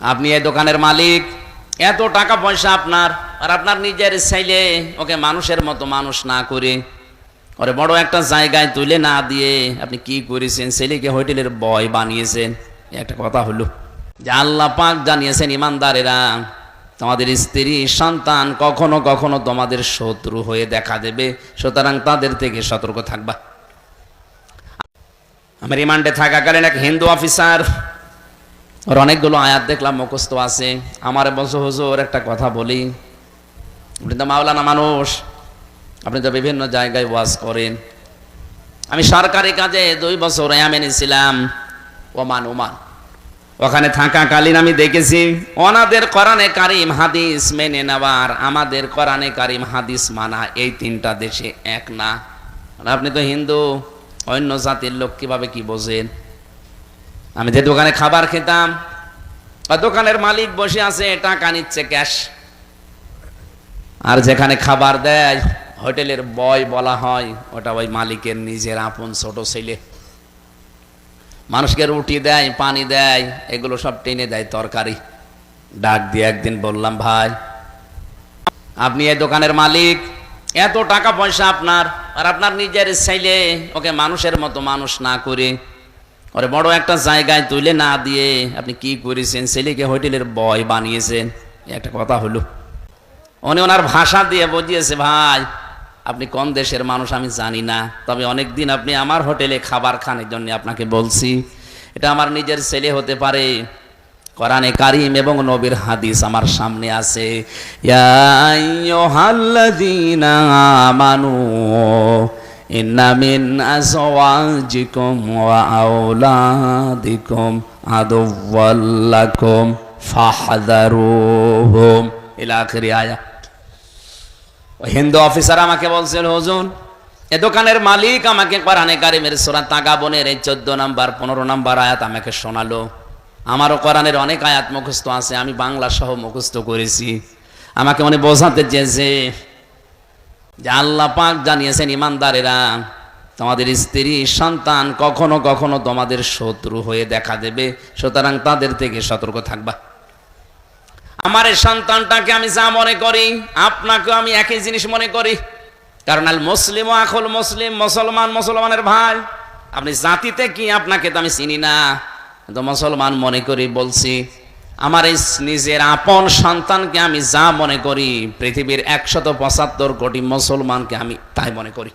আপনি এই দোকানের মালিক। এত টাকা পয়সা আপনার, আর আপনার নিজের ছেলে, ওকে মানুষের মতো মানুষ না করে। ওরে বড় একটা জায়গায় তুলে না দিয়ে আপনি কি করেছেন? ছেলেকে হোটেলের বয় বানিয়েছেন। একটা কথা হলো। যে আল্লাহ পাক জানিয়েছেন ইমানদারেরা, তোমাদের স্ত্রী, সন্তান কখনো কখনো তোমাদের শত্রু হয়ে দেখা দেবে, সুতরাং তাদের থেকে সতর্ক থাকবা। আমি রিমান্ডে থাকাকালীন এক হিন্দু অফিসার ওর অনেকগুলো আয়াত দেখলাম, মুখস্থ আছে। আমার বলছো, হুজুর, একটা কথা বলি। আপনি তো মাওলানা মানুষ। আপনি তো বিভিন্ন জায়গায় ওয়াজ করেন। আমি সরকারি কাজে দুই বছর এমেনে ছিলাম ওমান ওমান। ওখানে থাকাকালীন আমি দেখেছি, ওনাদের কোরআনে কারিম হাদিস মেনে নেওয়ার, আমাদের কোরআনে কারিম হাদিস মানা এই তিনটা দেশে এক না। আপনি তো হিন্দু, অন্য জাতির লোক কীভাবে কি বোঝেন? আমি যে দোকানে খাবার খেতাম, বা দোকানের মালিক বসে আছে, টাকা নিচ্ছে ক্যাশ। আর যেখানে খাবার দেয়, হোটেলের বয় বলা হয়, ওটা ওই মালিকের নিজের আপন ছোট ছেলে। মানুষকে রুটি দেয়, পানি দেয়, এগুলো সব টেনে দেয় তরকারি। ডাক দিয়ে একদিন বললাম, ভাই, আপনি এই দোকানের মালিক, এত টাকা পয়সা আপনার, আর আপনার নিজের ছেলে, ওকে মানুষের মতো মানুষ না করে ওরে বড় একটা জায়গায় তুলে না দিয়ে আপনি কি করেছেন? ছেলেকে হোটেলের বয় বানিয়েছেন। একটা কথা হলো। উনি ওনার ভাষা দিয়ে বুঝিয়েছে, ভাই, আপনি কোন দেশের মানুষ, আমি জানি না। তবে অনেক দিন আপনি আমার হোটেলে খাবার খানের জন্য আপনাকে বলছি। এটা আমার নিজের ছেলে হতে পারে। কোরআনে কারিম এবং নবীর হাদিস আমার সামনে আছে। ইয়া আইয়ুহাল্লাযীনা আমানু ইন্না মিন আজওয়াজিকুম ওয়া আওলাদিকুম আদুওয়াল্লাকুম ফাহদারুহুম ইলা আখিরি আয়াত ওই হিন্দু অফিসার আমাকে বলছেন হুজুর, এ দোকানের মালিক আমাকে কোরআনে কারিমের সূরা তাগাবনের এই 14 নাম্বার 15 নাম্বার আয়াত আমাকে শোনালো। আমারও কোরআনের অনেক আয়াত মুখস্থ আছে, আমি বাংলা সহ মুখস্থ করেছি। আমাকে মনে বোঝাতে চেয়েছে যে আল্লাহ পাক জানিয়েছেন, ইমানদারেরা, তোমাদের স্ত্রী সন্তান কখনো কখনো তোমাদের শত্রু হয়ে দেখা দেবে, সুতরাং তাদের থেকে সতর্ক থাকবা। আমার এই সন্তানটাকে আমি যা মনে করি, আপনাকেও আমি একই জিনিস মনে করি। কারণ আল মুসলিম ও আখল মুসলিম, মুসলমান, মুসলমানের ভাই, আপনি জাতিতে কি আপনাকে তো আমি চিনি না। তো মুসলমান মনে করি বলছি আমার এই নিজের আপন সন্তানকে আমি যা মনে করি, পৃথিবীর একশত পঁচাত্তর কোটি মুসলমানকে আমি তাই মনে করি।